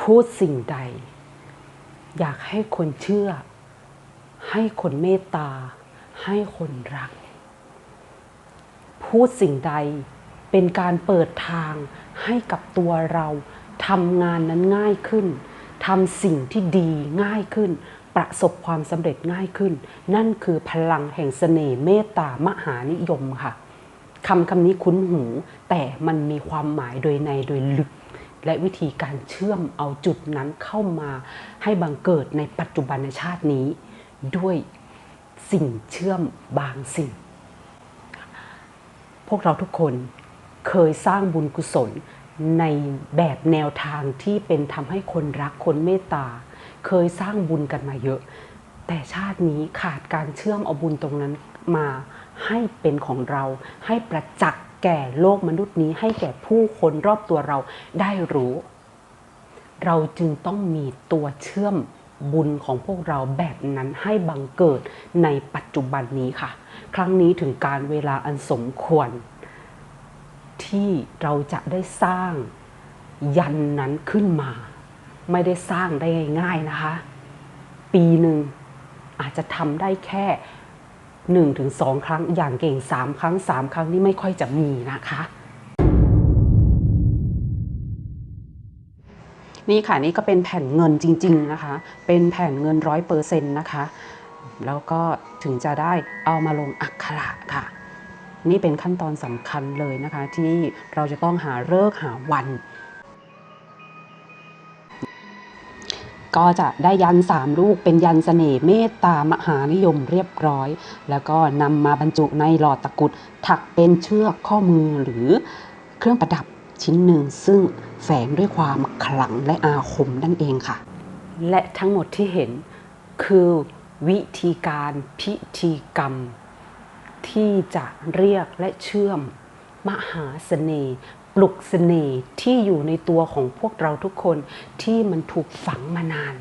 พูดสิ่งใด อยากให้คนเชื่อ ให้คนเมตตา ให้คนรัก พูดสิ่งใดเป็นการเปิดทางให้กับตัวเราทำงานนั้นง่ายขึ้นทำสิ่งที่ดีง่ายขึ้น ประสบความสำเร็จง่ายขึ้น นั่นคือพลังแห่งเสน่ห์เมตตามหานิยมค่ะคำคำนี้คุ้นหู แต่มันมีความหมายโดยในโดยลึก และวิธีการเชื่อมเอาจุดนั้นเข้ามาให้บังเกิดในปัจจุบันในชาตินี้ ด้วยสิ่งเชื่อมบางสิ่ง พวกเราทุกคนเคยสร้างบุญกุศลในแบบแนวทางที่เป็นทำให้คนรักคนเมตตา เคยสร้างบุญกันมาเยอะ แต่ชาตินี้ขาดการเชื่อมเอาบุญตรงนั้นมาให้เป็นของเราให้ประจักษ์ แก่โลกมนุษย์นี้ให้แก่ผู้คนรอบตัวเราได้รู้ เราจึงต้องมีตัวเชื่อมบุญของพวกเราแบบนั้นให้บังเกิดในปัจจุบันนี้ค่ะ ครั้งนี้ถึงการเวลาอันสมควร ที่เราจะได้สร้างยันนั้นขึ้นมา ไม่ได้สร้างได้ง่าย ๆนะคะ ปีหนึ่งอาจจะทำได้แค่ หนึ่งถึงสองครั้งอย่างเก่งสามครั้งสามครั้งนี่ไม่ค่อยจะมีนะคะ นี่ค่ะนี่ก็เป็นแผ่นเงินจริง ๆนะคะ เป็นแผ่นเงินร้อยเปอร์เซ็นต์นะคะ แล้วก็ถึงจะได้เอามาลงอักขระค่ะ นี่เป็นขั้นตอนสำคัญเลยนะคะ ที่เราจะต้องหาเลิกษ์หาวัน ก็จะได้ยันสามลูกเป็นยันเสน่ห์เมตตามหานิยมเรียบร้อย แล้วก็นำมาบรรจุในหลอดตะกุดถักเป็นเชือกข้อมือหรือเครื่องประดับชิ้นหนึ่ง ซึ่งแฝงด้วยความขลังและอาคมนั่นเองค่ะ และทั้งหมดที่เห็นคือวิธีการพิธีกรรม ที่จะเรียกและเชื่อม มหาเสน่ห์ ปลุกเสน่ห์ที่อยู่ในตัวของพวกเราทุกคนที่มันถูกฝังมานาน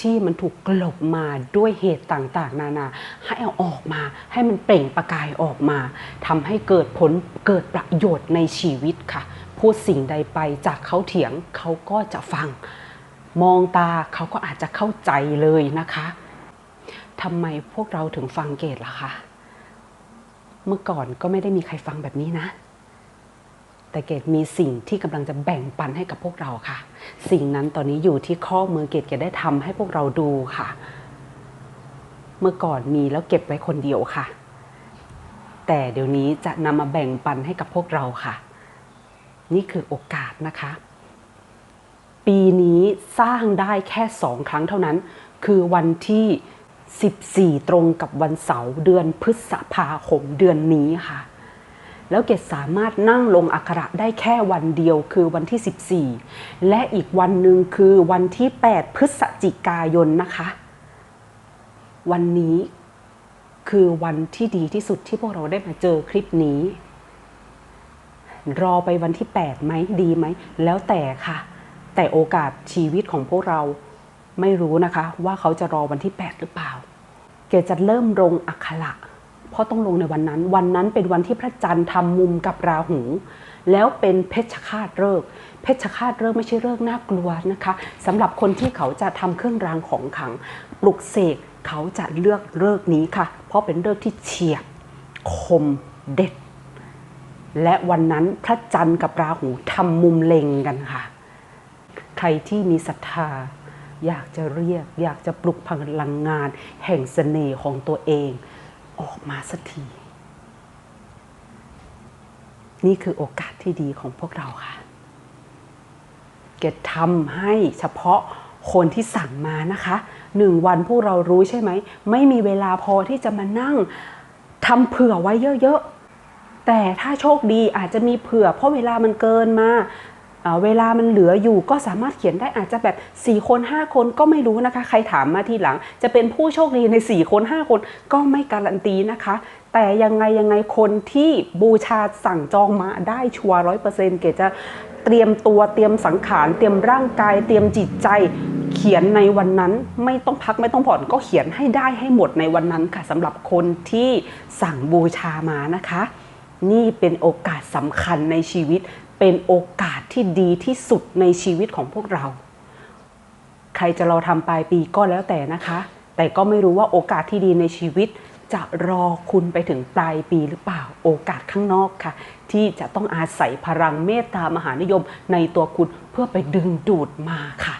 ที่มันถูกกลบมาด้วยเหตุต่างๆ นานา ให้เอาออกมา ให้มันเปล่งประกายออกมาทำให้เกิดผลเกิดประโยชน์ในชีวิตค่ะ พูดสิ่งใดไปจากเขาเถียงเขาก็จะฟัง มองตาเขาก็อาจจะเข้าใจเลยนะคะทำไมพวกเราถึงฟังเกตล่ะคะเมื่อก่อนก็ไม่ได้มีใครฟังแบบนี้นะ แต่เกดมีสิ่งที่กำลังจะแบ่งปันให้กับพวกเราค่ะ สิ่งนั้นตอนนี้อยู่ที่ข้อมือเกดเกดได้ทำให้พวกเราดูค่ะ เมื่อก่อนมีแล้วเก็บไว้คนเดียวค่ะ แต่เดี๋ยวนี้จะนำมาแบ่งปันให้กับพวกเราค่ะ นี่คือโอกาสนะคะ ปีนี้สร้างได้แค่สองครั้งเท่านั้น คือวันที่ 14 ตรงกับวันเสาร์เดือนพฤษภาคมเดือนนี้ค่ะ แล้วเกดสามารถนั่งลงอักขระได้แค่วันเดียวคือวันที่ 14 และอีกวันหนึ่งคือวันที่ 8 พฤศจิกายนนะคะ วันนี้คือวันที่ดีที่สุดที่พวกเราได้มาเจอคลิปนี้ รอไปวันที่ 8 ไหมดีไหม แล้วแต่ค่ะ แต่โอกาสชีวิตของพวกเราไม่รู้นะคะ ว่าเขาจะรอวันที่ 8 หรือเปล่า เกดจะเริ่มลงอักขระ เพราะต้องลงในวันนั้น วันนั้นเป็นวันที่พระจันทร์ทำมุมกับราหู แล้วเป็นเพชฌฆาตฤกษ์เพชฌฆาตฤกษ์ไม่ใช่เลิกษ์น่ากลัวนะคะสำหรับคนที่เขาจะทำเครื่องรางของขลัง ปลุกเสกเขาจะเลือกเลิกษ์นี้ค่ะ เพราะเป็นเลิกษ์ที่เฉียบคมเด็ด และวันนั้นพระจันทร์กับราหูทำมุมเล็งกันค่ะ ใครที่มีศรัทธาอยากจะเรียก อยากจะปลุกพลังงาน แห่งเสน่ห์ของตัวเอง ออกมาสักที นี่คือโอกาสที่ดีของพวกเราค่ะ เกดทำให้เฉพาะคนที่สั่งมานะคะหนึ่งวันพวกเรารู้ใช่ไหม ไม่มีเวลาพอที่จะมานั่งทำเผื่อไว้เยอะๆแต่ถ้าโชคดีอาจจะมีเผื่อ เพราะเวลามันเกินมา เวลามันเหลืออยู่ก็สามารถเขียนได้อาจจะแบบ 4 คน 5 คนก็ไม่รู้นะคะ ใครถามมาทีหลัง จะเป็นผู้โชคดีใน 4 คน 5 คนก็ไม่การันตีนะคะ แต่ยังไงยังไงคนที่บูชาสั่งจองมาได้ชัวร์ร้อยเปอร์เซ็นต์เกจะเตรียมตัวเตรียมสังขาร เตรียมร่างกาย เตรียมจิตใจ เขียนในวันนั้นไม่ต้องพักไม่ต้องผ่อนก็เขียนให้ได้ให้หมดในวันนั้นค่ะสำหรับคนที่สั่งบูชามานะคะ นี่เป็นโอกาสสำคัญในชีวิต เป็นโอกาสที่ดีที่สุดในชีวิตของพวกเรา ใครจะรอทำปลายปีก็แล้วแต่นะคะ แต่ก็ไม่รู้ว่าโอกาสที่ดีในชีวิต จะรอคุณไปถึงปลายปีหรือเปล่า โอกาสข้างนอกค่ะ ที่จะต้องอาศัยพลังเมตตามหานิยมในตัวคุณเพื่อไปดึงดูดมาค่ะ